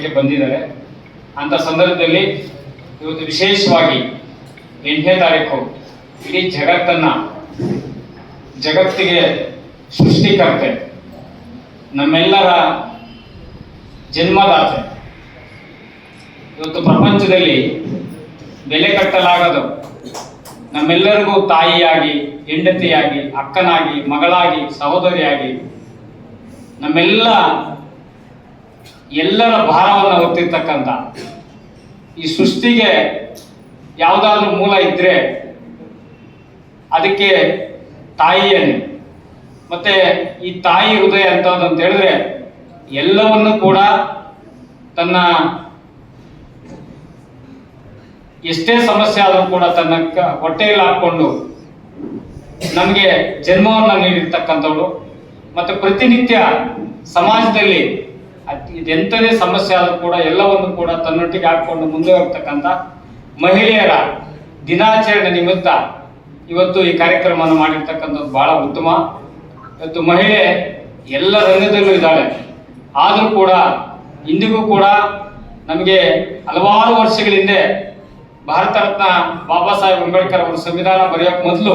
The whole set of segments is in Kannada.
ಮಾಡಲಿಕ್ಕೆ ಬಂದಿದ್ದಾರೆ. ಅಂತ ಸಂದರ್ಭದಲ್ಲಿ ಇವತ್ತು ವಿಶೇಷವಾಗಿ ಎಂಟನೇ ತಾರೀಕು ಇಡೀ ಜಗತ್ತನ್ನ ಜಗತ್ತಿಗೆ ಸೃಷ್ಟಿಕರ್ತೆ, ನಮ್ಮೆಲ್ಲರ ಜನ್ಮದಾತೆ. ಇವತ್ತು ಪ್ರಪಂಚದಲ್ಲಿ ಬೆಲೆ ಕಟ್ಟಲಾಗದು. ನಮ್ಮೆಲ್ಲರಿಗೂ ತಾಯಿಯಾಗಿ, ಹೆಂಡತಿಯಾಗಿ, ಅಕ್ಕನಾಗಿ, ಮಗಳಾಗಿ, ಸಹೋದರಿಯಾಗಿ, ನಮ್ಮೆಲ್ಲ ಎಲ್ಲರ ಭಾರವನ್ನು ಹೊತ್ತಿರ್ತಕ್ಕಂಥ ಈ ಸೃಷ್ಟಿಗೆ ಯಾವುದಾದ್ರೂ ಮೂಲ ಇದ್ರೆ ಅದಕ್ಕೆ ತಾಯಿಯನ್ನು ಮತ್ತೆ ಈ ತಾಯಿ ಹೃದಯ ಅಂತ ಹೇಳಿದ್ರೆ ಎಲ್ಲವನ್ನು ಕೂಡ ತನ್ನ ಎಷ್ಟೇ ಸಮಸ್ಯೆ ಆದರೂ ಕೂಡ ತನ್ನ ಹೊಟ್ಟೆಯಲ್ಲಿ ಹಾಕ್ಕೊಂಡು ನಮಗೆ ಜನ್ಮವನ್ನು ನೀಡಿರ್ತಕ್ಕಂಥವಳು. ಮತ್ತೆ ಪ್ರತಿನಿತ್ಯ ಸಮಾಜದಲ್ಲಿ ಇದೆಂಥದೇ ಸಮಸ್ಯೆ ಆದರೂ ಕೂಡ ಎಲ್ಲವನ್ನು ಕೂಡ ತನ್ನೊಟ್ಟಿಗೆ ಹಾಕೊಂಡು ಮುಂದೆ ಹೋಗ್ತಕ್ಕಂಥ ಮಹಿಳೆಯರ ದಿನಾಚರಣೆ ನಿಮಿತ್ತ ಇವತ್ತು ಈ ಕಾರ್ಯಕ್ರಮವನ್ನು ಮಾಡಿರ್ತಕ್ಕಂಥದ್ದು ಬಹಳ ಉತ್ತಮ. ಇವತ್ತು ಮಹಿಳೆ ಎಲ್ಲ ರಂಗದಲ್ಲೂ ಇದ್ದಾಳೆ. ಆದರೂ ಕೂಡ ಇಂದಿಗೂ ಕೂಡ ನಮಗೆ ಹಲವಾರು ವರ್ಷಗಳ ಹಿಂದೆ ಭಾರತ ರತ್ನ ಬಾಬಾ ಸಾಹೇಬ್ ಅಂಬೇಡ್ಕರ್ ಅವರು ಸಂವಿಧಾನ ಬರೆಯೋಕೆ ಮೊದಲು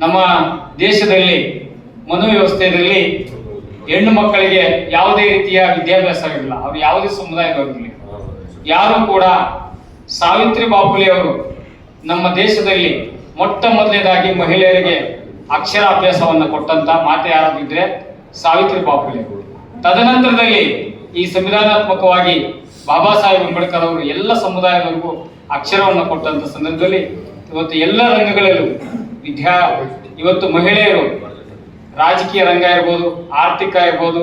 ನಮ್ಮ ದೇಶದಲ್ಲಿ ಮನು ವ್ಯವಸ್ಥೆಯಲ್ಲಿ ಹೆಣ್ಣು ಮಕ್ಕಳಿಗೆ ಯಾವುದೇ ರೀತಿಯ ವಿದ್ಯಾಭ್ಯಾಸವಿಲ್ಲ. ಅವ್ರು ಯಾವುದೇ ಸಮುದಾಯದವರಿರಲಿ ಯಾರು ಕೂಡ ಸಾವಿತ್ರಿ ಬಾಪುಲೆ ಅವರು ನಮ್ಮ ದೇಶದಲ್ಲಿ ಮೊಟ್ಟ ಮೊದಲನೇದಾಗಿ ಮಹಿಳೆಯರಿಗೆ ಅಕ್ಷರಾಭ್ಯಾಸವನ್ನು ಕೊಟ್ಟಂತ ಮಾತೆ ಯಾರಾದ್ರೂ ಇದ್ರೆ ಸಾವಿತ್ರಿ ಬಾಪುಲೆ. ತದನಂತರದಲ್ಲಿ ಈ ಸಂವಿಧಾನಾತ್ಮಕವಾಗಿ ಬಾಬಾ ಸಾಹೇಬ್ ಅಂಬೇಡ್ಕರ್ ಅವರು ಎಲ್ಲ ಸಮುದಾಯದವರಿಗೂ ಅಕ್ಷರವನ್ನು ಕೊಟ್ಟಂತ ಸಂದರ್ಭದಲ್ಲಿ ಇವತ್ತು ಎಲ್ಲ ರಂಗಗಳಲ್ಲೂ ವಿದ್ಯಾ, ಇವತ್ತು ಮಹಿಳೆಯರು ರಾಜಕೀಯ ರಂಗ ಇರ್ಬೋದು, ಆರ್ಥಿಕ ಇರ್ಬೋದು,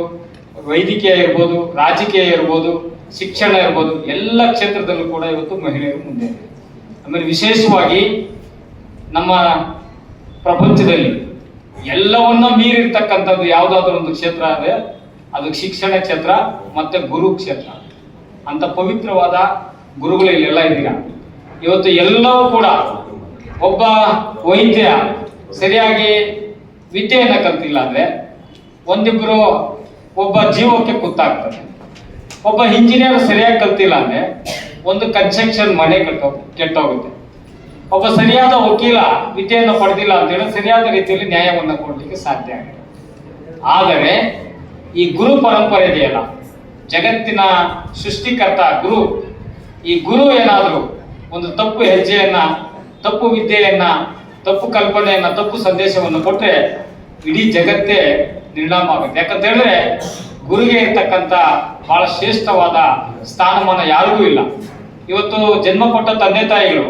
ವೈದ್ಯಕೀಯ ಇರ್ಬೋದು, ರಾಜಕೀಯ ಇರ್ಬೋದು, ಶಿಕ್ಷಣ ಇರ್ಬೋದು, ಎಲ್ಲ ಕ್ಷೇತ್ರದಲ್ಲೂ ಕೂಡ ಇವತ್ತು ಮಹಿಳೆಯರು ಮುಂದೆ. ಆಮೇಲೆ ವಿಶೇಷವಾಗಿ ನಮ್ಮ ಪ್ರಪಂಚದಲ್ಲಿ ಎಲ್ಲವನ್ನ ಮೀರಿರ್ತಕ್ಕಂಥದ್ದು ಯಾವುದಾದ್ರೂ ಒಂದು ಕ್ಷೇತ್ರ ಆದರೆ ಅದು ಶಿಕ್ಷಣ ಕ್ಷೇತ್ರ ಮತ್ತೆ ಗುರು ಕ್ಷೇತ್ರ ಅಂತ ಪವಿತ್ರವಾದ ಗುರುಗಳು ಇಲ್ಲೆಲ್ಲ ಇದ್ದೀರಾ ಇವತ್ತು ಎಲ್ಲವೂ ಕೂಡ ಒಬ್ಬ ವೈದ್ಯ ಸರಿಯಾಗಿ ವಿದ್ಯೆಯನ್ನ ಕಲ್ತಿಲ್ಲ ಅಂದ್ರೆ ಒಂದಿಬ್ರು ಒಬ್ಬ ಜೀವಕ್ಕೆ ಕುತ್ತಾಗ್ತದೆ ಒಬ್ಬ ಇಂಜಿನಿಯರ್ ಸರಿಯಾಗಿ ಕಲ್ತಿಲ್ಲ ಅಂದ್ರೆ ಒಂದು ಕನ್ಸ್ಟ್ರಕ್ಷನ್ ಮನೆ ಕಟ್ಟೋ ಕೆಟ್ಟೋಗುತ್ತೆ. ಒಬ್ಬ ಸರಿಯಾದ ವಕೀಲ ವಿದ್ಯೆಯನ್ನು ಪಡೆದಿಲ್ಲ ಅಂತ ಹೇಳಿ ಸರಿಯಾದ ರೀತಿಯಲ್ಲಿ ನ್ಯಾಯವನ್ನು ಕೊಡಲಿಕ್ಕೆ ಸಾಧ್ಯ ಆಗಿದೆ. ಆದರೆ ಈ ಗುರು ಪರಂಪರೆ ಇದೆಯಲ್ಲ, ಜಗತ್ತಿನ ಸೃಷ್ಟಿಕರ್ತ ಗುರು, ಈ ಗುರು ಏನಾದರೂ ಒಂದು ತಪ್ಪು ಹೆಜ್ಜೆಯನ್ನ, ತಪ್ಪು ವಿದ್ಯೆಯನ್ನ, ತಪ್ಪು ಕಲ್ಪನೆಯನ್ನ, ತಪ್ಪು ಸಂದೇಶವನ್ನು ಕೊಟ್ರೆ ಇಡೀ ಜಗತ್ತೇ ನಿರ್ಣಾಮ ಆಗುತ್ತೆ ಯಾಕಂತ ಹೇಳಿದ್ರೆ ಗುರುಗೆ ಇರ್ತಕ್ಕಂಥ ಬಹಳ ಶ್ರೇಷ್ಠವಾದ ಸ್ಥಾನಮಾನ ಯಾರಿಗೂ ಇಲ್ಲ. ಇವತ್ತು ಜನ್ಮ ಕೊಟ್ಟ ತಂದೆ ತಾಯಿಗಳು,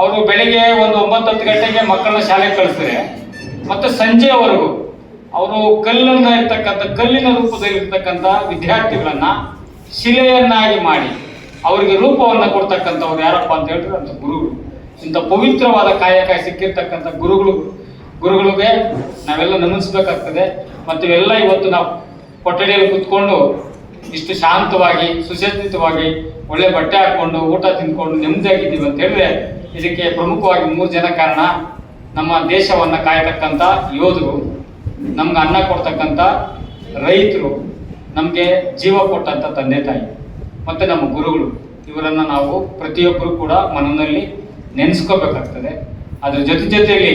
ಅವರು ಬೆಳಿಗ್ಗೆ ಒಂದು ಒಂಬತ್ತು ಹತ್ತು ಗಂಟೆಗೆ ಮಕ್ಕಳನ್ನ ಶಾಲೆಗೆ ಕಳಿಸ್ತಾರೆ. ಮತ್ತೆ ಸಂಜೆವರೆಗೂ ಅವರು ಕಲ್ಲನ್ನ ಇರ್ತಕ್ಕಂಥ, ಕಲ್ಲಿನ ರೂಪದಲ್ಲಿ ಇರ್ತಕ್ಕಂಥ ವಿದ್ಯಾರ್ಥಿಗಳನ್ನ ಶಿಲೆಯನ್ನಾಗಿ ಮಾಡಿ ಅವರಿಗೆ ರೂಪವನ್ನು ಕೊಡ್ತಕ್ಕಂಥವ್ರು ಯಾರಪ್ಪ ಅಂತ ಹೇಳಿದ್ರೆ, ಅಂತ ಗುರುಗಳು. ಇಂಥ ಪವಿತ್ರವಾದ ಕಾಯಕ ಸಿಕ್ಕಿರ್ತಕ್ಕಂಥ ಗುರುಗಳು ಗುರುಗಳಿಗೆ ನಾವೆಲ್ಲ ನಮಿಸ್ಬೇಕಾಗ್ತದೆ ಮತ್ತು ಇವೆಲ್ಲ ಇವತ್ತು ನಾವು ಕೊಠಡಿಯಲ್ಲಿ ಕುತ್ಕೊಂಡು ಇಷ್ಟು ಶಾಂತವಾಗಿ, ಸುಸಜ್ಜಿತವಾಗಿ ಒಳ್ಳೆ ಬಟ್ಟೆ ಹಾಕೊಂಡು, ಊಟ ತಿನ್ಕೊಂಡು ನೆಮ್ಮದಿಯಾಗಿದ್ದೀವಿ ಅಂತ ಹೇಳಿದ್ರೆ ಇದಕ್ಕೆ ಪ್ರಮುಖವಾಗಿ ಮೂರು ಜನ ಕಾರಣ. ನಮ್ಮ ದೇಶವನ್ನು ಕಾಯತಕ್ಕಂಥ ಯೋಧರು, ನಮ್ಗೆ ಅನ್ನ ಕೊಡ್ತಕ್ಕಂಥ ರೈತರು, ನಮಗೆ ಜೀವ ಕೊಟ್ಟಂಥ ತಂದೆ ತಾಯಿ ಮತ್ತು ನಮ್ಮ ಗುರುಗಳು. ಇವರನ್ನ ನಾವು ಪ್ರತಿಯೊಬ್ಬರು ಕೂಡ ಮನದಲ್ಲಿ ನೆನೆಸ್ಕೋಬೇಕಾಗ್ತದೆ. ಅದ್ರ ಜೊತೆ ಜೊತೆಯಲ್ಲಿ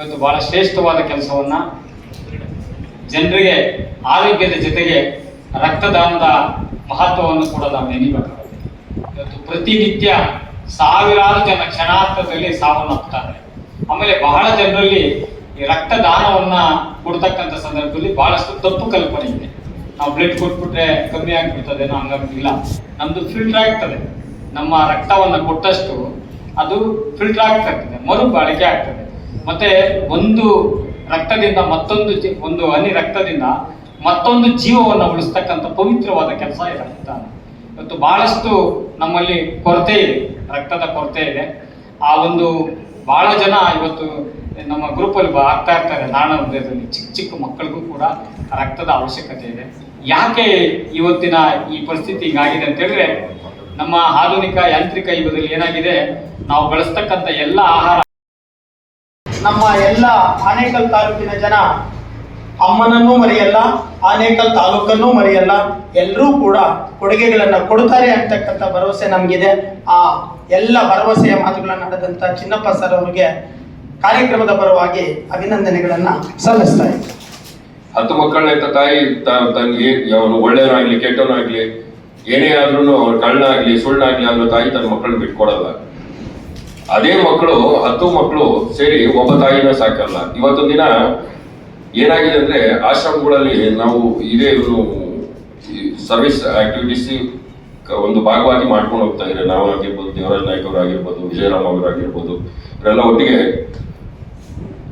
ಇವತ್ತು ಬಹಳ ಶ್ರೇಷ್ಠವಾದ ಕೆಲಸವನ್ನ ಜನರಿಗೆ ಆರೋಗ್ಯದ ಜೊತೆಗೆ ರಕ್ತದಾನದ ಮಹತ್ವವನ್ನು ಕೂಡ ನಾವು ನೆನಿಬೇಕಾಗುತ್ತೆ ಇವತ್ತು ಪ್ರತಿನಿತ್ಯ ಸಾವಿರಾರು ಜನ ಕ್ಷಣಾರ್ಥದಲ್ಲಿ ಸಾವನ್ನಪ್ಪುತ್ತಾರೆ ಆಮೇಲೆ ಬಹಳ ಜನರಲ್ಲಿ ಈ ರಕ್ತದಾನವನ್ನ ಕೊಡ್ತಕ್ಕಂಥ ಸಂದರ್ಭದಲ್ಲಿ ಬಹಳಷ್ಟು ತಪ್ಪು ಕಲ್ಪನೆ ಇದೆ. ನಾವು ಬ್ಲಡ್ ಕೊಟ್ಬಿಟ್ರೆ ಕಮ್ಮಿ ಆಗ್ಬಿಡ್ತದೇನೋ ಹಂಗಾಗಿಲ್ಲ ನಮ್ದು ಫಿಲ್ಟರ್ ಆಗ್ತದೆ. ನಮ್ಮ ರಕ್ತವನ್ನು ಕೊಟ್ಟಷ್ಟು ಅದು ಫಿಲ್ಟರ್ ಇದ್ದರೆ ಮರುಬಾಳಿಕೆ ಆಗ್ತದೆ. ಮತ್ತೆ ಒಂದು ರಕ್ತದಿಂದ ಮತ್ತೊಂದು ಒಂದು ಹನಿ ರಕ್ತದಿಂದ ಮತ್ತೊಂದು ಜೀವವನ್ನು ಉಳಿಸ್ತಕ್ಕಂಥ ಪವಿತ್ರವಾದ ಕೆಲಸ ಈ ರಕ್ತ ಇವತ್ತು ಬಹಳಷ್ಟು ನಮ್ಮಲ್ಲಿ ಕೊರತೆ ಇದೆ, ರಕ್ತದ ಕೊರತೆ ಇದೆ. ಆ ಒಂದು ಬಹಳ ಜನ ಇವತ್ತು ನಮ್ಮ ಗ್ರೂಪಲ್ಲಿ ಆಗ್ತಾ ಇರ್ತಾರೆ ನಾಣ ಹೃದಯದಲ್ಲಿ ಚಿಕ್ಕ ಚಿಕ್ಕ ಮಕ್ಕಳಿಗೂ ಕೂಡ ರಕ್ತದ ಅವಶ್ಯಕತೆ ಇದೆ. ಯಾಕೆ ಇವತ್ತಿನ ಈ ಪರಿಸ್ಥಿತಿ ಹೀಗಾಗಿದೆ ಅಂತ ಹೇಳಿದ್ರೆ, ನಮ್ಮ ಆಧುನಿಕ ಯಾಂತ್ರಿಕ ಯುಗದಲ್ಲಿ ಏನಾಗಿದೆ, ನಾವು ಬಳಸ್ತಕ್ಕಂಥ ಎಲ್ಲ ಆಹಾರ ನಮ್ಮ ಎಲ್ಲ ಆನೇಕಲ್ ತಾಲೂಕಿನ ಜನ ಅಮ್ಮನನ್ನೂ ಮರೆಯಲ್ಲ, ಆನೇಕಲ್ ತಾಲೂಕನ್ನೂ ಮರೆಯಲ್ಲ, ಎಲ್ಲರೂ ಕೂಡ ಕೊಡುಗೆಗಳನ್ನ ಕೊಡ್ತಾರೆ ಅಂತಕ್ಕಂಥ ಭರವಸೆ ನಮಗಿದೆ. ಆ ಎಲ್ಲ ಭರವಸೆಯ ಮಾತುಗಳನ್ನು ಆಡದಂತ ಚಿನ್ನಪ್ಪ ಸರ್ ಅವರಿಗೆ ಕಾರ್ಯಕ್ರಮದ ಪರವಾಗಿ ಅಭಿನಂದನೆಗಳನ್ನ ಸಲ್ಲಿಸ್ತಾ ಹತ್ತು ಮಕ್ಕಳನ್ನ ತಾಯಿ ತಂಗಿ ಅವನು ಒಳ್ಳೆಯವನಾಗ್ಲಿ ಕೆಟ್ಟವನಾಗ್ಲಿ ಏನೇ ಆದ್ರೂ ಅವ್ರ ಕಳ್ಳನಾಗ್ಲಿ ಸುಳ್ಳಾಗ್ಲಿ ಆದ್ರೂ ತಾಯಿ ತನ್ನ ಮಕ್ಕಳನ್ನ ಬಿಟ್ಕೊಡಲ್ಲ. ಅದೇ ಮಕ್ಕಳು, ಹತ್ತು ಮಕ್ಕಳು ಸೇರಿ ಒಬ್ಬ ತಾಯಿನ ಸಾಕಲ್ಲ. ಇವತ್ತೊಂದು ದಿನ ಏನಾಗಿದೆ ಅಂದ್ರೆ ಆಶ್ರಮಗಳಲ್ಲಿ ನಾವು ಇದೇ ಸರ್ವಿಸ್ ಆಕ್ಟಿವಿಟೀಸ್ ಒಂದು ಭಾಗವಾಗಿ ಮಾಡ್ಕೊಂಡು ಹೋಗ್ತಾ ಇದ್ದಾರೆ. ನಾವು ಆಗಿರ್ಬೋದು ದೇವರಾಜ್ ನಾಯ್ಕ ಅವರು ಆಗಿರ್ಬೋದು ವಿಜಯರಾಮ್ ಅವರು ಆಗಿರ್ಬೋದು ಇವರೆಲ್ಲ ಒಟ್ಟಿಗೆ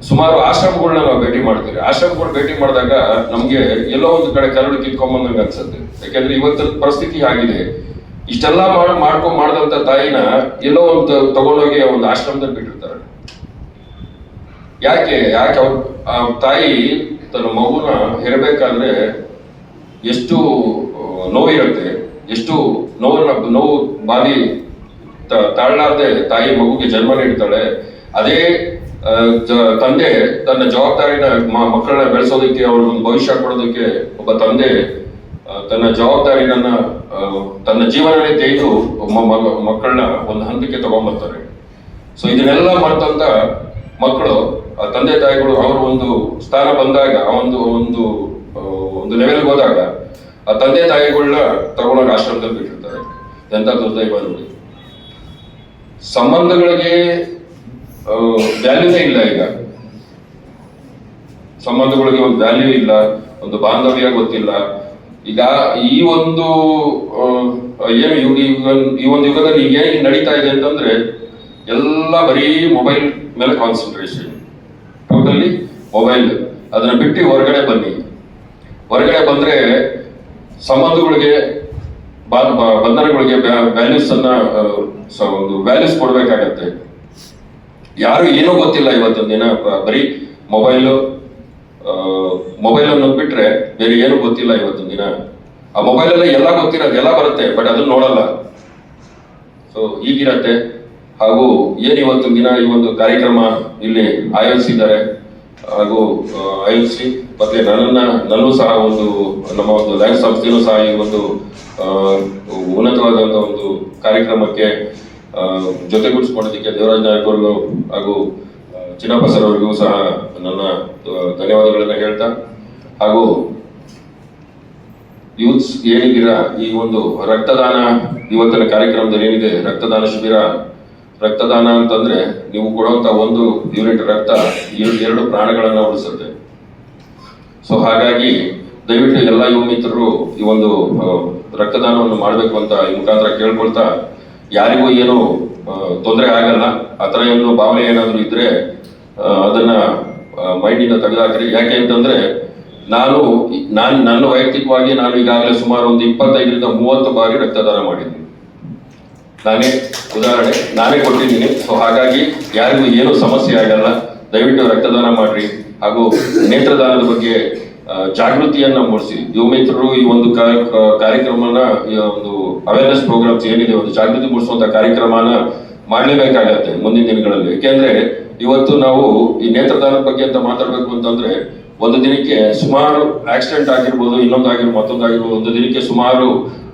ಸುಮಾರು ಆಶ್ರಮಗಳನ್ನ ನಾವು ಭೇಟಿ ಮಾಡ್ತೀವಿ. ಆಶ್ರಮಗಳು ಭೇಟಿ ಮಾಡಿದಾಗ ನಮ್ಗೆ ಎಲ್ಲೋ ಒಂದು ಕಡೆ ಕರಡು ಕಿತ್ಕೊಂಡ್ಬಂದಂಗೆ ಅನ್ಸುತ್ತೆ. ಯಾಕಂದ್ರೆ ಇವತ್ತಿನ ಪರಿಸ್ಥಿತಿ ಆಗಿದೆ. ಇಷ್ಟೆಲ್ಲ ಮಾಡ್ ಮಾಡ್ಕೊಂಡ್ ಮಾಡಿದಂತ ತಾಯಿನ ಎಲ್ಲೋ ಒಂದು ತಗೊಂಡೋಗಿ ಒಂದು ಆಶ್ರಮದಲ್ಲಿ ಬಿಟ್ಟಿರ್ತಾರೆ. ಯಾಕೆ ಯಾಕೆ ಅವ್ರ ಆ ತಾಯಿ ತನ್ನ ಮಗುನ ಹೆರಬೇಕಾದ್ರೆ ಎಷ್ಟು ನೋವು ನೋವಿರುತ್ತೆ, ಎಷ್ಟು ನೋವನ್ನ, ನೋವು ಬಾಧಿ ತಾಳಲಾರ್ದೆ ತಾಯಿ ಮಗುಗೆ ಜನ್ಮ ನೀಡ್ತಾಳೆ, ಅದೇ ತಂದೆ ತನ್ನ ಜವಾಬ್ದಾರಿನ ಮಕ್ಕಳನ್ನ ಬೆಳೆಸೋದಕ್ಕೆ ಅವ್ರಿಗೊಂದು ಭವಿಷ್ಯ ಕೊಡೋದಕ್ಕೆ ಒಬ್ಬ ತಂದೆ ತನ್ನ ಜವಾಬ್ದಾರಿಗಳನ್ನ ತನ್ನ ಜೀವನವೇ ತೆಗೆದು ಮಕ್ಕಳನ್ನ ಒಂದು ಹಂತಕ್ಕೆ ತಗೊಂಡ್ಬರ್ತಾರೆ ಸೊ ಇದನ್ನೆಲ್ಲ ಮರೆತಂತ ಮಕ್ಕಳು ತಂದೆ ತಾಯಿಗಳು ಅವರು ಒಂದು ಸ್ಥಾನ ಬಂದಾಗ ಒಂದು ಒಂದು ಒಂದು ಲೆವೆಲ್ಗೆ ಹೋದಾಗ, ಆ ತಂದೆ ತಾಯಿಗಳನ್ನ ತಗೊಂಡೋಗಿ ಆಶ್ರಮದಲ್ಲಿ ಬಿಟ್ಟಿರ್ತಾರೆ. ಎಂತ ದುರ್ದೈವ ನೋಡಿ. ಸಂಬಂಧಗಳಿಗೆ ವ್ಯಾಲ್ಯೂನೇ ಇಲ್ಲ ಈಗ. ಸಂಬಂಧಗಳಿಗೆ ಒಂದು ವ್ಯಾಲ್ಯೂ ಇಲ್ಲ, ಒಂದು ಬಾಂಧವ್ಯ ಗೊತ್ತಿಲ್ಲ. ಈಗ ಈ ಒಂದು ಏನು ಯುಗ, ಈ ಒಂದು ಯುಗದಲ್ಲಿ ಈಗ ಏನು ನಡೀತಾ ಇದೆ ಅಂತಂದ್ರೆ ಎಲ್ಲ ಬರೀ ಮೊಬೈಲ್ ಮೇಲೆ ಕಾನ್ಸಂಟ್ರೇಷನ್ ಟೋಟಲಿ ಮೊಬೈಲ್ ಅದನ್ನ ಬಿಟ್ಟು ಹೊರಗಡೆ ಬನ್ನಿ. ಹೊರಗಡೆ ಬಂದ್ರೆ ಸಂಬಂಧಗಳಿಗೆ ಬಂಧನಗಳಿಗೆ ವ್ಯಾಲ್ಯೂಸ್ ಅನ್ನ ಒಂದು ವ್ಯಾಲ್ಯೂಸ್ ಕೊಡ್ಬೇಕಾಗತ್ತೆ. ಯಾರು ಏನೂ ಗೊತ್ತಿಲ್ಲ ಇವತ್ತೊಂದು ದಿನ ಬರೀ ಮೊಬೈಲು ಮೊಬೈಲ್ ಅನ್ನೋದು ಬಿಟ್ರೆ ಬೇರೆ ಏನು ಗೊತ್ತಿಲ್ಲ ಇವತ್ತು ದಿನ. ಆ ಮೊಬೈಲ್ ಅಲ್ಲೇ ಎಲ್ಲ ಗೊತ್ತಿರೋದು, ಎಲ್ಲ ಬರುತ್ತೆ ಬಟ್ ಅದನ್ನ ನೋಡಲ್ಲ. ಸೊ ಈಗಿರತ್ತೆ ಹಾಗೂ ಏನ್ ಇವತ್ತು ದಿನ ಈ ಒಂದು ಕಾರ್ಯಕ್ರಮ ಇಲ್ಲಿ ಆಯೋಜಿಸಿದ್ದಾರೆ, ಹಾಗೂ ಆಯೋಜಿಸಿ, ಮತ್ತೆ ನನ್ನನ್ನ, ನನ್ನೂ ಸಹ ಒಂದು, ನಮ್ಮ ಒಂದು ಲೈಫ್ ಸಂಸ್ಥೆಯೂ ಸಹ ಈ ಒಂದು ಉನ್ನತವಾದಂಥ ಒಂದು ಕಾರ್ಯಕ್ರಮಕ್ಕೆ ಜೊತೆಗೂಡಿಸ್ಕೊಂಡಿದ್ದಕ್ಕೆ ದೇವರಾಜ್ ನಾಯಕರು ಹಾಗೂ ಚಿನ್ನಪ್ಪ ಸರ್ ಅವರಿಗೂ ಸಹ ನನ್ನ ಧನ್ಯವಾದಗಳನ್ನು ಹೇಳ್ತಾ, ಹಾಗೂ ಯೂತ್ಸ್ ಏನಿದ್ದೀರ ಈ ಒಂದು ರಕ್ತದಾನ ಇವತ್ತಿನ ಕಾರ್ಯಕ್ರಮದಲ್ಲಿ ಏನಿದೆ? ರಕ್ತದಾನ ಶಿಬಿರ. ರಕ್ತದಾನ ಅಂತಂದ್ರೆ ನೀವು ಕೊಡುವಂತ ಒಂದು ಯೂನಿಟ್ ರಕ್ತ ಎರಡು ಪ್ರಾಣಗಳನ್ನ ಉಳಿಸುತ್ತೆ. ಸೊ ಹಾಗಾಗಿ ದಯವಿಟ್ಟು ಎಲ್ಲ ಯುವ ಮಿತ್ರರು ಈ ಒಂದು ರಕ್ತದಾನವನ್ನು ಮಾಡಬೇಕು ಅಂತ ಈ ಮುಖಾಂತರ ಕೇಳ್ಕೊಳ್ತಾ, ಯಾರಿಗೂ ಏನು ತೊಂದರೆ ಆಗಲ್ಲ, ಆ ಥರ ಏನು ಭಾವನೆ ಏನಾದರೂ ಇದ್ರೆ ಅದನ್ನ ಮೈಂಡಿಂದ ತೆಗೆದಾಕ್ರಿ. ಯಾಕೆ ಅಂತಂದ್ರೆ, ನಾನು ನಾನು, ನನ್ನ ವೈಯಕ್ತಿಕವಾಗಿ ನಾನು ಈಗಾಗಲೇ ಸುಮಾರು ಒಂದು ಇಪ್ಪತ್ತೈದರಿಂದ ಮೂವತ್ತು ಬಾರಿ ರಕ್ತದಾನ ಮಾಡಿದ್ದೀನಿ. ನಾನೇ, ಉದಾಹರಣೆ, ನಾನೇ ಕೊಟ್ಟಿದ್ದೀನಿ. ಸೊ ಹಾಗಾಗಿ ಯಾರಿಗೂ ಏನು ಸಮಸ್ಯೆ ಆಗಲ್ಲ. ದಯವಿಟ್ಟು ರಕ್ತದಾನ ಮಾಡ್ರಿ. ಹಾಗೂ ನೇತ್ರದಾನದ ಬಗ್ಗೆ ಜಾಗೃತಿಯನ್ನ ಮೂಡಿಸಿ. ಯುವಮಿತ್ರರು ಈ ಒಂದು ಕಾರ್ಯಕ್ರಮನ ಒಂದು ಅವೇರ್ನೆಸ್ ಪ್ರೋಗ್ರಾಮ್ಸ್ ಏನಿದೆ, ಒಂದು ಜಾಗೃತಿ ಮೂಡಿಸುವಂತ ಕಾರ್ಯಕ್ರಮನ ಮಾಡಲೇಬೇಕಾಗತ್ತೆ ಮುಂದಿನ ದಿನಗಳಲ್ಲಿ. ಯಾಕೆಂದ್ರೆ ಇವತ್ತು ನಾವು ಈ ನೇತ್ರದಾನದ ಬಗ್ಗೆ ಅಂತ ಮಾತಾಡ್ಬೇಕು ಅಂತಂದ್ರೆ ಒಂದು ದಿನಕ್ಕೆ ಸುಮಾರು ಆಕ್ಸಿಡೆಂಟ್ ಆಗಿರ್ಬೋದು ಇನ್ನೊಂದಾಗಿರ್ಬೋದು ಮತ್ತೊಂದಾಗಿರ್ಬೋದು ಒಂದು ದಿನಕ್ಕೆ ಸುಮಾರು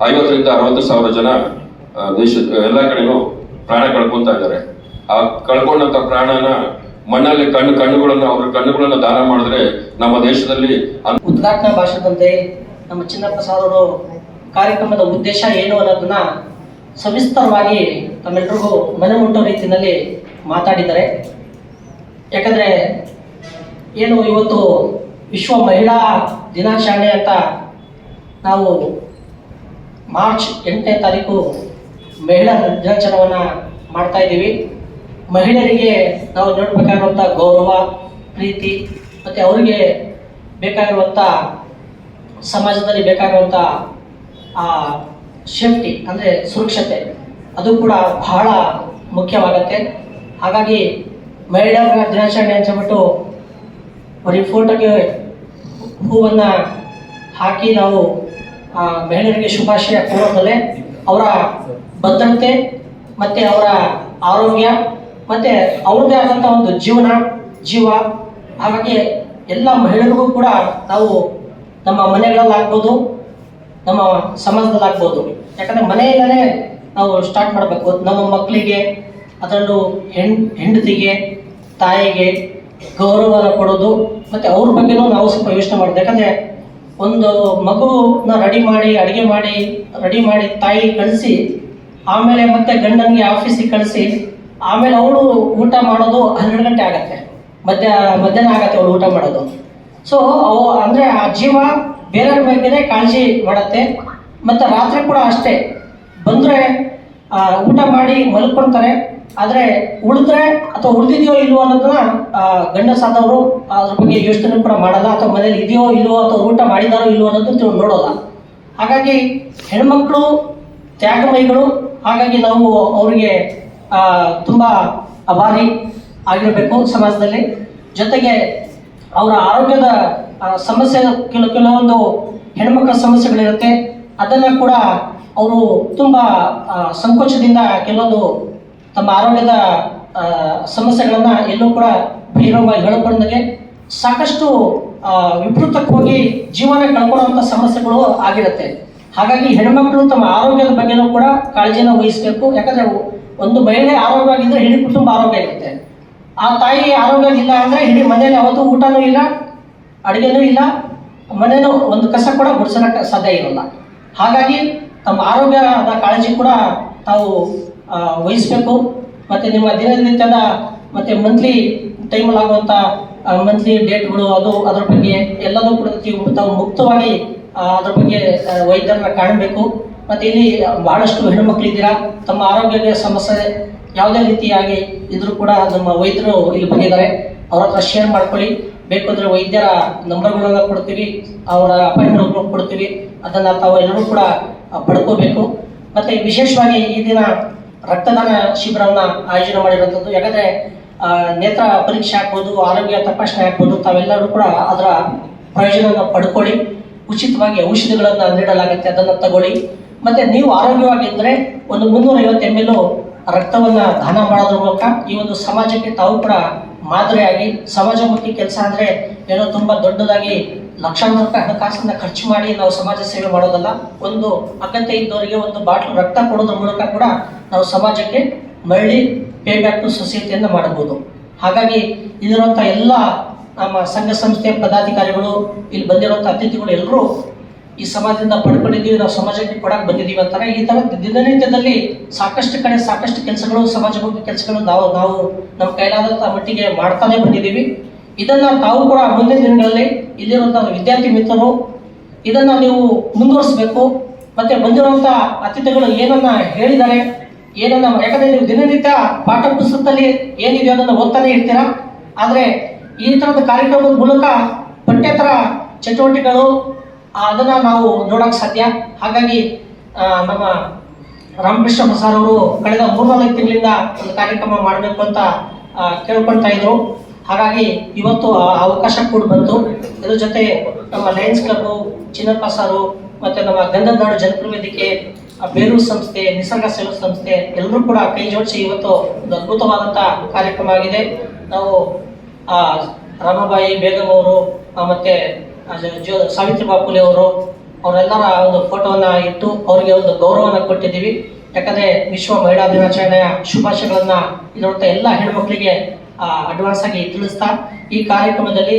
ಐವತ್ತರಿಂದ ಅರವತ್ತು ಸಾವಿರ ಜನ ದೇಶ, ಎಲ್ಲ ಕಡೆನೂ ಪ್ರಾಣ ಕಳ್ಕೊಂತ ಇದ್ದಾರೆ. ಆ ಕಳ್ಕೊಂಡಂತ ಪ್ರಾಣನ ಮಣ್ಣಲ್ಲಿ ಕಣ್ಣು, ಕಣ್ಣುಗಳನ್ನ, ಅವ್ರ ಕಣ್ಣುಗಳನ್ನ ದಾನ ಮಾಡಿದ್ರೆ ನಮ್ಮ ದೇಶದಲ್ಲಿ ಉದ್ಘಾಟನಾ ಭಾಷಣದಂತೆ ನಮ್ಮ ಚಿನ್ನಪ್ಪ ಅವರು ಕಾರ್ಯಕ್ರಮದ ಉದ್ದೇಶ ಏನು ಅನ್ನೋದನ್ನ ಸವಿಸ್ತರವಾಗಿ ತಮ್ಮೆಲ್ಲರಿಗೂ ಮನೆ ಮುಟ್ಟೋ ರೀತಿಯಲ್ಲಿ ಮಾತಾಡಿದ್ದಾರೆ. ಯಾಕಂದ್ರೆ ಏನು ಇವತ್ತು ವಿಶ್ವ ಮಹಿಳಾ ದಿನಾಚರಣೆ ಅಂತ ನಾವು ಮಾರ್ಚ್ ಎಂಟನೇ ತಾರೀಕು ಮಹಿಳಾ ದಿನಾಚರಣೆಯನ್ನು ಮಾಡ್ತಾ ಇದ್ದೀವಿ. ಮಹಿಳೆಯರಿಗೆ ನಾವು ನೋಡ್ಬೇಕಾಗಿರುವಂಥ ಗೌರವ, ಪ್ರೀತಿ ಮತ್ತು ಅವರಿಗೆ ಬೇಕಾಗಿರುವಂಥ ಸಮಾಜದಲ್ಲಿ ಬೇಕಾಗಿರುವಂಥ ಆ, ಸೇಫ್ಟಿ ಅಂದರೆ ಸುರಕ್ಷತೆ ಅದು ಕೂಡ ಬಹಳ ಮುಖ್ಯವಾಗತ್ತೆ. ಹಾಗಾಗಿ ಮಹಿಳಾ ದಿನಾಚರಣೆ ಅಂತ ಹೇಳ್ಬಿಟ್ಟು ಬರೀ ಫೋಟೋಗೆ ಹೂವನ್ನು ಹಾಕಿ ನಾವು ಮಹಿಳೆಯರಿಗೆ ಶುಭಾಶಯ ಕೋರೋದಲ್ಲೇ ಅವರ ಭದ್ರತೆ ಮತ್ತು ಅವರ ಆರೋಗ್ಯ ಮತ್ತು ಅವ್ರದ್ದೇ ಆದಂಥ ಒಂದು ಜೀವನ, ಜೀವ. ಹಾಗಾಗಿ ಎಲ್ಲ ಮಹಿಳೆಯರಿಗೂ ಕೂಡ ನಾವು ನಮ್ಮ ಮನೆಗಳಲ್ಲಾಗ್ಬೋದು, ನಮ್ಮ ಸಮಾಜದಲ್ಲಾಗ್ಬೋದು. ಯಾಕಂದರೆ ಮನೆಯಿಂದಲೇ ನಾವು ಸ್ಟಾರ್ಟ್ ಮಾಡಬೇಕು. ನಮ್ಮ ಮಕ್ಕಳಿಗೆ ಅದರಲ್ಲೂ ಹೆಣ್, ಹೆಂಡತಿಗೆ, ತಾಯಿಗೆ ಗೌರವನ ಕೊಡೋದು, ಮತ್ತು ಅವ್ರ ಬಗ್ಗೆನೂ ನಾವು ಸ್ವಲ್ಪ ಯೋಚನೆ ಮಾಡೋದು. ಯಾಕಂದರೆ ಒಂದು ಮಗುನ ರೆಡಿ ಮಾಡಿ, ಅಡುಗೆ ಮಾಡಿ ರೆಡಿ ಮಾಡಿ ತಾಯಿ ಕಳಿಸಿ, ಆಮೇಲೆ ಮತ್ತೆ ಗಂಡನಿಗೆ ಆಫೀಸಿಗೆ ಕಳಿಸಿ, ಆಮೇಲೆ ಅವಳು ಊಟ ಮಾಡೋದು ಹನ್ನೆರಡು ಗಂಟೆ ಆಗತ್ತೆ. ಮಧ್ಯ, ಮಧ್ಯಾಹ್ನ ಆಗತ್ತೆ ಅವಳು ಊಟ ಮಾಡೋದು. ಸೊ ಅವು ಅಂದರೆ ಆ ಜೀವ ಬೇರೆಯವ್ರ ಬಗ್ಗೆನೇ ಕಾಳಜಿ ಮಾಡುತ್ತೆ. ಮತ್ತು ರಾತ್ರಿ ಕೂಡ ಅಷ್ಟೇ. ಬಂದರೆ ಊಟ ಮಾಡಿ ಮಲ್ಕೊಳ್ತಾರೆ ಆದರೆ ಉಳಿದ್ರೆ ಅಥವಾ ಉಳಿದಿದೆಯೋ ಇಲ್ವೋ ಅನ್ನೋದನ್ನ ಗಂಡಸಾದವರು ಅದ್ರ ಬಗ್ಗೆ ಯೋಚನೆ ಕೂಡ ಮಾಡಲ್ಲ ಅಥವಾ ಮನೇಲಿ ಇದೆಯೋ ಇಲ್ವೋ ಅಥವಾ ಊಟ ಮಾಡಿದಾರೋ ಇಲ್ವೋ ಅನ್ನೋದು ನೋಡೋಲ್ಲ. ಹಾಗಾಗಿ ಹೆಣ್ಮಕ್ಳು ತ್ಯಾಗಮಯಿಗಳು ಹಾಗಾಗಿ ನಾವು ಅವರಿಗೆ ತುಂಬ ಅಭಾರಿ ಆಗಿರಬೇಕು ಸಮಾಜದಲ್ಲಿ. ಜೊತೆಗೆ ಅವರ ಆರೋಗ್ಯದ ಸಮಸ್ಯೆ, ಕೆಲ, ಕೆಲವೊಂದು ಹೆಣ್ಮಕ್ಳ ಸಮಸ್ಯೆಗಳಿರುತ್ತೆ. ಅದನ್ನು ಕೂಡ ಅವರು ತುಂಬ ಸಂಕೋಚದಿಂದ ಕೆಲವೊಂದು ತಮ್ಮ ಆರೋಗ್ಯದ ಸಮಸ್ಯೆಗಳನ್ನು ಎಲ್ಲೂ ಕೂಡ ಬಹಿರಂಗವಾಗಿ ಹೇಳಿಕೊಂಡಾಗೆ ಸಾಕಷ್ಟು ವಿಪೃತಕ್ಕೆ ಹೋಗಿ ಜೀವನ ಕಳ್ಕೊಳ್ಳುವಂಥ ಸಮಸ್ಯೆಗಳು ಆಗಿರುತ್ತೆ. ಹಾಗಾಗಿ ಹೆಣ್ಮಕ್ಳು ತಮ್ಮ ಆರೋಗ್ಯದ ಬಗ್ಗೆನೂ ಕೂಡ ಕಾಳಜಿಯನ್ನು ವಹಿಸಬೇಕು. ಯಾಕಂದ್ರೆ ಒಂದು ಮಹಿಳೆ ಆರೋಗ್ಯವಾಗಿದ್ದರೆ ಇಡೀ ಕುಟುಂಬ ಆರೋಗ್ಯ ಇರುತ್ತೆ. ಆ ತಾಯಿ ಆರೋಗ್ಯ ಇಲ್ಲ ಅಂದರೆ ಇಡೀ ಮನೇಲಿ ಯಾವತ್ತು ಊಟನೂ ಇಲ್ಲ, ಅಡುಗೆನೂ ಇಲ್ಲ, ಮನೇನೂ ಒಂದು ಕಸ ಕೂಡ ಗುಡಿಸೋಕ್ಕೆ ಸಾಧ್ಯ ಇರೋಲ್ಲ. ಹಾಗಾಗಿ ತಮ್ಮ ಆರೋಗ್ಯದ ಕಾಳಜಿ ಕೂಡ ತಾವು ವಹಿಸಬೇಕು. ಮತ್ತು ನಿಮ್ಮ ದಿನನಿತ್ಯದ, ಮತ್ತು ಮಂತ್ಲಿ ಟೈಮಲ್ಲಿ ಆಗುವಂಥ ಮಂತ್ಲಿ ಡೇಟ್ಗಳು ಅದು ಅದರ ಬಗ್ಗೆ ಎಲ್ಲದೂ ಕೂಡ ತಾವು ಮುಕ್ತವಾಗಿ ಅದರ ಬಗ್ಗೆ ವೈದ್ಯರನ್ನ ಕಾಣಬೇಕು. ಮತ್ತು ಇಲ್ಲಿ ಭಾಳಷ್ಟು ಹೆಣ್ಣುಮಕ್ಕಳಿದ್ದೀರಾ ತಮ್ಮ ಆರೋಗ್ಯದ ಸಮಸ್ಯೆ ಯಾವುದೇ ರೀತಿಯಾಗಿ ಇದ್ರೂ ಕೂಡ ನಮ್ಮ ವೈದ್ಯರು ಇಲ್ಲಿ ಬಂದಿದ್ದಾರೆ. ಅವ್ರ ಹತ್ರ ಶೇರ್ ಮಾಡ್ಕೊಳ್ಳಿ. ಬೇಕು ಅಂದರೆ ವೈದ್ಯರ ನಂಬರ್ಗಳನ್ನ ಕೊಡ್ತೀವಿ. ಅವರ ಅಪಾಯಿಂಟ್ಮೆಂಟ್ ಕೊಡ್ತೀವಿ. ಅದನ್ನು ತಾವು ಎಲ್ಲರೂ ಕೂಡ ಪಡ್ಕೋಬೇಕು. ಮತ್ತೆ ವಿಶೇಷವಾಗಿ ಈ ದಿನ ರಕ್ತದಾನ ಶಿಬಿರವನ್ನು ಆಯೋಜನೆ ಮಾಡಿರುವಂಥದ್ದು. ಯಾಕಂದರೆ ನೇತ್ರ ಪರೀಕ್ಷೆ ಆಗ್ಬೋದು, ಆರೋಗ್ಯ ತಪಾಸಣೆ ಆಗ್ಬೋದು, ತಾವೆಲ್ಲರೂ ಕೂಡ ಅದರ ಪ್ರಯೋಜನವನ್ನು ಪಡ್ಕೊಳ್ಳಿ. ಉಚಿತವಾಗಿ ಔಷಧಿಗಳನ್ನು ನೀಡಲಾಗುತ್ತೆ, ಅದನ್ನು ತಗೊಳ್ಳಿ. ಮತ್ತು ನೀವು ಆರೋಗ್ಯವಾಗಿದ್ದರೆ ಒಂದು ಮುನ್ನೂರ ಐವತ್ತು ಎಂ ಎಲ್ ರಕ್ತವನ್ನು ದಾನ ಮಾಡೋದ್ರ ಮೂಲಕ ಈ ಒಂದು ಸಮಾಜಕ್ಕೆ ತಾವು ಕೂಡ ಮಾದರಿಯಾಗಿ, ಸಮಾಜಮುಖಿ ಕೆಲಸ ಅಂದರೆ ಏನೋ ತುಂಬ ದೊಡ್ಡದಾಗಿ ಲಕ್ಷಾಂತರ ರೂಪಾಯಿ ಹಣಕಾಸಿನ ಖರ್ಚು ಮಾಡಿ ನಾವು ಸಮಾಜ ಸೇವೆ ಮಾಡೋದಲ್ಲ, ಒಂದು ಅಗತ್ಯ ಇದ್ದವರಿಗೆ ಒಂದು ಬಾಟ್ಲು ರಕ್ತ ಕೊಡೋದ್ರ ಮೂಲಕ ಕೂಡ ನಾವು ಸಮಾಜಕ್ಕೆ ಮರಳಿ ಪೇ ಬ್ಯಾಕ್ ಟು ಸೊಸೈಟಿಯನ್ನು ಮಾಡಬಹುದು. ಹಾಗಾಗಿ ಇಲ್ಲಿರುವಂಥ ಎಲ್ಲ ನಮ್ಮ ಸಂಘ ಸಂಸ್ಥೆ ಪದಾಧಿಕಾರಿಗಳು, ಇಲ್ಲಿ ಬಂದಿರುವಂಥ ಅತಿಥಿಗಳು ಎಲ್ಲರೂ ಈ ಸಮಾಜದಿಂದ ಪಡ್ಕೊಂಡಿದ್ದೀವಿ, ನಾವು ಸಮಾಜಕ್ಕೆ ಕೊಡಕ್ಕೆ ಬಂದಿದ್ದೀವಿ ಅಂತಾರೆ. ಈ ಥರ ದಿನನಿತ್ಯದಲ್ಲಿ ಸಾಕಷ್ಟು ಕಡೆ ಸಾಕಷ್ಟು ಕೆಲಸಗಳು, ಸಮಾಜಮುಖಿ ಕೆಲಸಗಳು ನಾವು ನಾವು ನಮ್ಮ ಕೈಲಾದಂಥ ಮಟ್ಟಿಗೆ ಮಾಡ್ತಾನೆ ಬಂದಿದ್ದೀವಿ. ಇದನ್ನ ತಾವು ಕೂಡ ಮುಂದಿನ ದಿನಗಳಲ್ಲಿ ಇಲ್ಲಿರುವಂತಹ ವಿದ್ಯಾರ್ಥಿ ಮಿತ್ರರು, ಇದನ್ನ ನೀವು ಮುಂದುವರಿಸಬೇಕು. ಮತ್ತೆ ಬಂದಿರುವಂಥ ಅತಿಥಿಗಳು ಏನನ್ನ ಹೇಳಿದ್ದಾರೆ, ಏನನ್ನ ಯಾಕಂದ್ರೆ ನೀವು ದಿನನಿತ್ಯ ಪಾಠ ಪುಸ್ತಕದಲ್ಲಿ ಏನಿದೆ ಅದನ್ನು ಓದ್ತಾನೆ ಇರ್ತೀರಾ? ಆದರೆ ಈ ಥರದ ಕಾರ್ಯಕ್ರಮದ ಮೂಲಕ ಪಠ್ಯೇತರ ಚಟುವಟಿಕೆಗಳು ಅದನ್ನು ನಾವು ನೋಡಕ್ ಸಾಧ್ಯ. ಹಾಗಾಗಿ ನಮ್ಮ ರಾಮಕೃಷ್ಣ ಪ್ರಸಾದ್ ಅವರು ಕಳೆದ ಮೂರ್ನಾಲ್ಕು ತಿಂಗಳಿಂದ ಒಂದು ಕಾರ್ಯಕ್ರಮ ಮಾಡಬೇಕು ಅಂತ ಕೇಳ್ಕೊಳ್ತಾ ಇದ್ರು. ಹಾಗಾಗಿ ಇವತ್ತು ಆ ಅವಕಾಶ ಕೂಡ ಬಂತು. ಇದ್ರ ಜೊತೆ ನಮ್ಮ ಲಯನ್ಸ್ ಕ್ಲಬ್ ಚಿನ್ನಪ್ಪ ಸಾರು ಮತ್ತೆ ನಮ್ಮ ಗಂಧನಾಡು ಜನಪರ ವೇದಿಕೆ ಬೇರೂರು ಸಂಸ್ಥೆ ನಿಸರ್ಗ ಸೇವಾ ಸಂಸ್ಥೆ ಎಲ್ಲರೂ ಕೂಡ ಕೈ ಜೋಡಿಸಿ ಇವತ್ತು ಒಂದು ಅದ್ಭುತವಾದಂಥ ಕಾರ್ಯಕ್ರಮ ಆಗಿದೆ. ನಾವು ಆ, ರಾಮಬಾಯಿ ಬೇಗಂ ಅವರು ಮತ್ತೆ ಜ- ಸಾವಿತ್ರಿ ಬಾಪುಲೆ ಅವರು ಅವರೆಲ್ಲರ ಒಂದು ಫೋಟೋವನ್ನ ಇಟ್ಟು ಅವರಿಗೆ ಒಂದು ಗೌರವವನ್ನು ಕೊಟ್ಟಿದ್ದೀವಿ. ಯಾಕಂದ್ರೆ ವಿಶ್ವ ಮಹಿಳಾ ದಿನಾಚರಣೆಯ ಶುಭಾಶಯಗಳನ್ನ ಇಲ್ಲಿರುವಂಥ ಎಲ್ಲ ಹೆಣ್ಮಕ್ಳಿಗೆ ಅಡ್ವಾನ್ಸ್ ಆಗಿ ತಿಳಿಸ್ತಾ, ಈ ಕಾರ್ಯಕ್ರಮದಲ್ಲಿ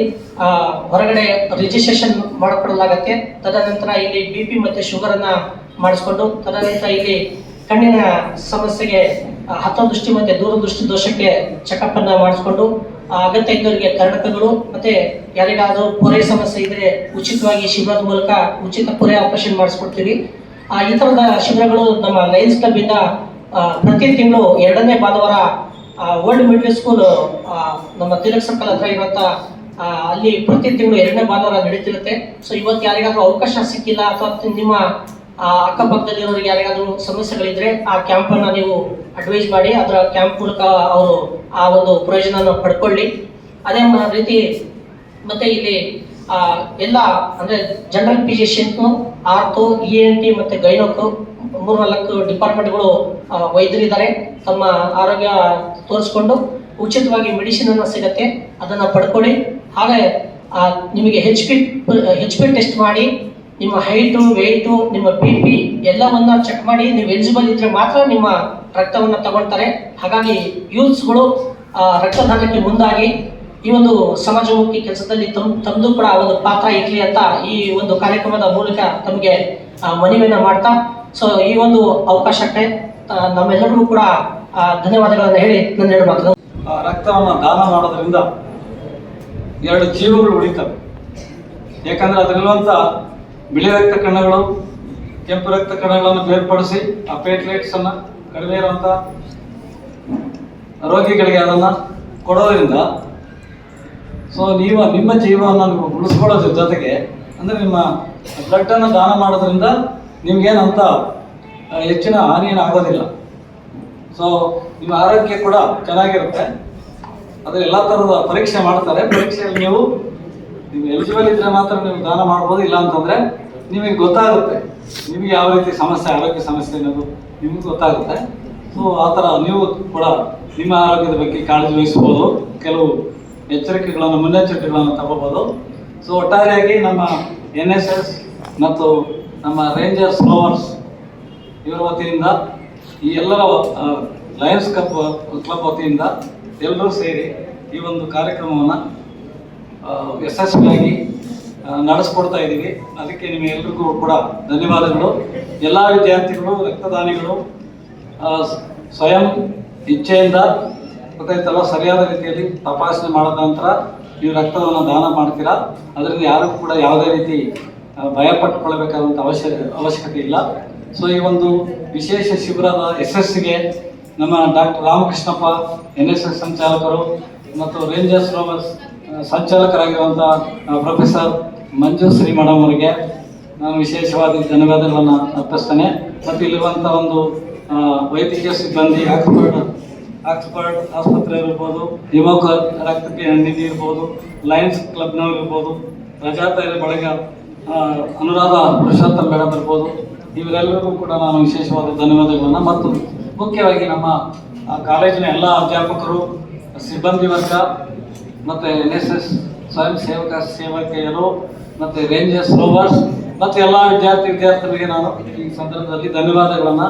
ಹೊರಗಡೆ ರಿಜಿಸ್ಟ್ರೇಷನ್ ಮಾಡಿಕೊಡಲಾಗತ್ತೆ. ತದನಂತರ ಇಲ್ಲಿ ಬಿ ಪಿ ಮತ್ತು ಶುಗರನ್ನು ಮಾಡಿಸ್ಕೊಂಡು, ತದನಂತರ ಇಲ್ಲಿ ಕಣ್ಣಿನ ಸಮಸ್ಯೆಗೆ ಹತೋದೃಷ್ಟಿ ಮತ್ತೆ ದೂರದೃಷ್ಟಿ ದೋಷಕ್ಕೆ ಚೆಕಪ್ ಅನ್ನ ಮಾಡಿಸ್ಕೊಂಡು ಅಗತ್ಯ ಇದ್ದವರಿಗೆ ಕರ್ಣಕಗಳು ಮತ್ತೆ ಯಾರಿಗಾದರೂ ಪೊರೆ ಸಮಸ್ಯೆ ಇದ್ರೆ ಉಚಿತವಾಗಿ ಶಿಬಿರದ ಮೂಲಕ ಉಚಿತ ಪೊರೆ ಆಪರೇಷನ್ ಮಾಡಿಸ್ಕೊಡ್ತೀವಿ. ಈ ಥರದ ಶಿಬಿರಗಳು ನಮ್ಮ ಲಯನ್ಸ್ ಕ್ಲಬ್ ಇಂದ ಪ್ರತಿ ತಿಂಗಳು ಎರಡನೇ ಭಾನುವಾರ ಓಲ್ಡ್ ಮಿಡ್ಲ್ ಸ್ಕೂಲ್ ನಮ್ಮ ತಿಲಕ್ ಸರ್ಕಲ್ ಹತ್ರ ಇವತ್ತ ಅಲ್ಲಿ ಪ್ರತಿ ತಿಂಗಳು ಎರಡನೇ ಭಾನುವಾರ ನಡೀತಿರುತ್ತೆ. ಸೊ ಇವತ್ತು ಯಾರಿಗಾದ್ರೂ ಅವಕಾಶ ಸಿಕ್ಕಿಲ್ಲ ಅಥವಾ ನಿಮ್ಮ ಅಕ್ಕಪಕ್ಕದಲ್ಲಿ ಇರೋರಿಗೆ ಯಾರಿಗಾದ್ರೂ ಸಮಸ್ಯೆಗಳಿದ್ರೆ ಆ ಕ್ಯಾಂಪನ್ನು ನೀವು ಅಡ್ವೈಸ್ ಮಾಡಿ, ಅದರ ಕ್ಯಾಂಪ್ ಮೂಲಕ ಅವರು ಆ ಒಂದು ಪ್ರಯೋಜನ ಪಡ್ಕೊಳ್ಳಿ. ಅದೇ ರೀತಿ ಮತ್ತೆ ಇಲ್ಲಿ ಎಲ್ಲ, ಅಂದ್ರೆ general physician ortho E N T ಮತ್ತೆ ಗೈನೋಕು ಮೂರ್ನಾಲ್ಕು ಡಿಪಾರ್ಟ್ಮೆಂಟ್ಗಳು ವೈದ್ಯರಿದ್ದಾರೆ. ತಮ್ಮ ಆರೋಗ್ಯ ತೋರಿಸ್ಕೊಂಡು ಉಚಿತವಾಗಿ ಮೆಡಿಸಿನ್ ಅನ್ನ ಸಿಗತ್ತೆ, ಅದನ್ನ ಪಡ್ಕೊಳ್ಳಿ. ಹಾಗೆ ನಿಮಗೆ H P H P test ಮಾಡಿ, ನಿಮ್ಮ ಹೈಟು ವೆಯ್ಟು ನಿಮ್ಮ ಬಿ ಪಿ ಎಲ್ಲವನ್ನ ಚೆಕ್ ಮಾಡಿ. ನೀವು ಎಲಿಜಿಬಲ್ ಇದ್ರೆ ಮಾತ್ರ ನಿಮ್ಮ ರಕ್ತವನ್ನ ತಗೊಳ್ತಾರೆ. ಹಾಗಾಗಿ ಯೂತ್ಸ್ಗಳು ರಕ್ತದಾನಕ್ಕೆ ಮುಂದಾಗಿ ಈ ಒಂದು ಸಮಾಜಮುಖಿ ಕೆಲಸದಲ್ಲಿ ತಮ್ ತಮ್ಮದು ಕೂಡ ಒಂದು ಪಾತ್ರ ಇರಲಿ ಅಂತ ಈ ಒಂದು ಕಾರ್ಯಕ್ರಮದ ಮೂಲಕ ತಮಗೆ ಮನವಿಯನ್ನ ಮಾಡ್ತಾ ಸೊ ಈ ಒಂದು ಅವಕಾಶಕ್ಕೆ ನಮ್ಮೆಲ್ಲರಿಗೂ ಕೂಡ ಧನ್ಯವಾದಗಳನ್ನು ಹೇಳಿ ನನ್ನ ಎರಡು ಮಾತು ರಕ್ತವನ್ನು ದಾನ ಮಾಡೋದ್ರಿಂದ ಎರಡು ಜೀವಗಳು ಉಳಿತವೆ. ಯಾಕಂದ್ರೆ ಅದರಲ್ಲಿರುವಂತ ಬಿಳಿ ರಕ್ತ ಕಣಗಳು, ಕೆಂಪು ರಕ್ತ ಕಣಗಳನ್ನು ಬೇರ್ಪಡಿಸಿ, ಆ ಪ್ಲೇಟ್ಲೆಟ್ಸ್ ಅನ್ನ ಕಡಿಮೆ ಇರುವಂತ ರೋಗಿಗಳಿಗೆ ಅದನ್ನ ಕೊಡೋದ್ರಿಂದ ಸೊ ನೀವು ನಿಮ್ಮ ಜೀವವನ್ನು ನೀವು ಉಳಿಸ್ಕೊಳ್ಳೋದ್ರ ಜೊತೆಗೆ, ಅಂದ್ರೆ ನಿಮ್ಮ ಬ್ಲಡ್ ಅನ್ನು ದಾನ ಮಾಡೋದ್ರಿಂದ ನಿಮ್ಗೇನಂತ ಹೆಚ್ಚಿನ ಹಾನಿಯನ್ನು ಆಗೋದಿಲ್ಲ. ಸೊ ನಿಮ್ಮ ಆರೋಗ್ಯ ಕೂಡ ಚೆನ್ನಾಗಿರುತ್ತೆ. ಅದ್ರ ಎಲ್ಲ ಥರದ ಪರೀಕ್ಷೆ ಮಾಡ್ತಾರೆ. ಪರೀಕ್ಷೆಯಲ್ಲಿ ನೀವು ನೀವು ಎಲಿಜಿಬಲ್ ಇದ್ರೆ ಮಾತ್ರ ನೀವು ದಾನ ಮಾಡ್ಬೋದು, ಇಲ್ಲ ಅಂತಂದ್ರೆ ನಿಮಗೆ ಗೊತ್ತಾಗುತ್ತೆ. ನಿಮಗೆ ಯಾವ ರೀತಿ ಸಮಸ್ಯೆ, ಆರೋಗ್ಯ ಸಮಸ್ಯೆ ಅನ್ನೋದು ನಿಮಗೆ ಗೊತ್ತಾಗುತ್ತೆ. ಸೊ ಆ ಥರ ನೀವು ಕೂಡ ನಿಮ್ಮ ಆರೋಗ್ಯದ ಬಗ್ಗೆ ಕಾಳಜಿ ವಹಿಸ್ಬೋದು. ಕೆಲವು ಎಚ್ಚರಿಕೆಗಳನ್ನು, ಮುನ್ನೆಚ್ಚರಿಕೆಗಳನ್ನು ತಗೋಬೋದು. ಸೊ ಒಟ್ಟಾರೆಯಾಗಿ ನಮ್ಮ ಎನ್ ಎಸ್ ಎಸ್ ಮತ್ತು ನಮ್ಮ ರೇಂಜರ್ಸ್ ರೋವರ್ಸ್ ಇವರ ವತಿಯಿಂದ, ಈ ಎಲ್ಲರ ಲಯನ್ಸ್ ಕಪ್ ಕ್ಲಬ್ ವತಿಯಿಂದ ಎಲ್ಲರೂ ಸೇರಿ ಈ ಒಂದು ಕಾರ್ಯಕ್ರಮವನ್ನು ಯಶಸ್ವಿಯಾಗಿ ನಡೆಸ್ಕೊಡ್ತಾ ಇದ್ದೀವಿ. ಅದಕ್ಕೆ ನಿಮಗೆಲ್ಲರಿಗೂ ಕೂಡ ಧನ್ಯವಾದಗಳು. ಎಲ್ಲ ವಿದ್ಯಾರ್ಥಿಗಳು, ರಕ್ತದಾನಿಗಳು ಸ್ವಯಂ ಇಚ್ಛೆಯಿಂದ, ಗೊತ್ತಾಯ್ತಲ್ಲ, ಸರಿಯಾದ ರೀತಿಯಲ್ಲಿ ತಪಾಸಣೆ ಮಾಡಿದ ನಂತರ ನೀವು ರಕ್ತವನ್ನು ದಾನ ಮಾಡ್ತೀರಾ? ಅದರಿಂದ ಯಾರಿಗೂ ಕೂಡ ಯಾವುದೇ ರೀತಿ ಭಯ ಪಟ್ಟುಕೊಳ್ಬೇಕಾದಂಥ ಅವಶ್ಯ, ಅವಶ್ಯಕತೆ ಇಲ್ಲ. ಸೊ ಈ ಒಂದು ವಿಶೇಷ ಶಿಬಿರದ ಯಶಸ್ಸಿಗೆ ನಮ್ಮ doctor Ramakrishnappa N S S ಸಂಚಾಲಕರು ಮತ್ತು ರೇಂಜರ್ಸ್ ರೋವರ್ಸ್ ಸಂಚಾಲಕರಾಗಿರುವಂಥ ಪ್ರೊಫೆಸರ್ ಮಂಜುಶ್ರೀ ಮೇಡಮ್ ಅವರಿಗೆ ನಾನು ವಿಶೇಷವಾದ ಧನ್ಯವಾದಗಳನ್ನು ಅರ್ಪಿಸ್ತೇನೆ. ಮತ್ತು ಇಲ್ಲಿರುವಂಥ ಒಂದು ವೈದ್ಯಕೀಯ ಸಿಬ್ಬಂದಿ, ಆಕ್ಸ್ಫರ್ಡ್ ಆಕ್ಸ್ಫರ್ಡ್ ಆಸ್ಪತ್ರೆ ಇರ್ಬೋದು ಯುವಕ ರಕ್ತಕ್ಕೆ ನಿಧಿ ಇರ್ಬೋದು ಲಯನ್ಸ್ ಕ್ಲಬ್ನವ್ರು ಇರ್ಬೋದು ರಜಾತೈಲ ಬಳಗ ಅನುರಾಧ ಪುರುಷೋತ್ತಮ್ ಮೇಡಮ್ ಇರ್ಬೋದು. ಇವರೆಲ್ಲರಿಗೂ ಕೂಡ ನಾನು ವಿಶೇಷವಾದ ಧನ್ಯವಾದಗಳನ್ನು ಮತ್ತು ಮುಖ್ಯವಾಗಿ ನಮ್ಮ ಕಾಲೇಜಿನ ಎಲ್ಲ ಅಧ್ಯಾಪಕರು, ಸಿಬ್ಬಂದಿ ವರ್ಗ ಮತ್ತು ಎನ್ ಎಸ್ ಎಸ್ ಸ್ವಯಂ ಸೇವಕ ಸೇವಕಿಯರು ಮತ್ತು ರೇಂಜರ್ಸ್, ರೋವರ್ಸ್ ಮತ್ತು ಎಲ್ಲ ವಿದ್ಯಾರ್ಥಿ ವಿದ್ಯಾರ್ಥಿಗಳಿಗೆ ನಾನು ಈ ಸಂದರ್ಭದಲ್ಲಿ ಧನ್ಯವಾದಗಳನ್ನು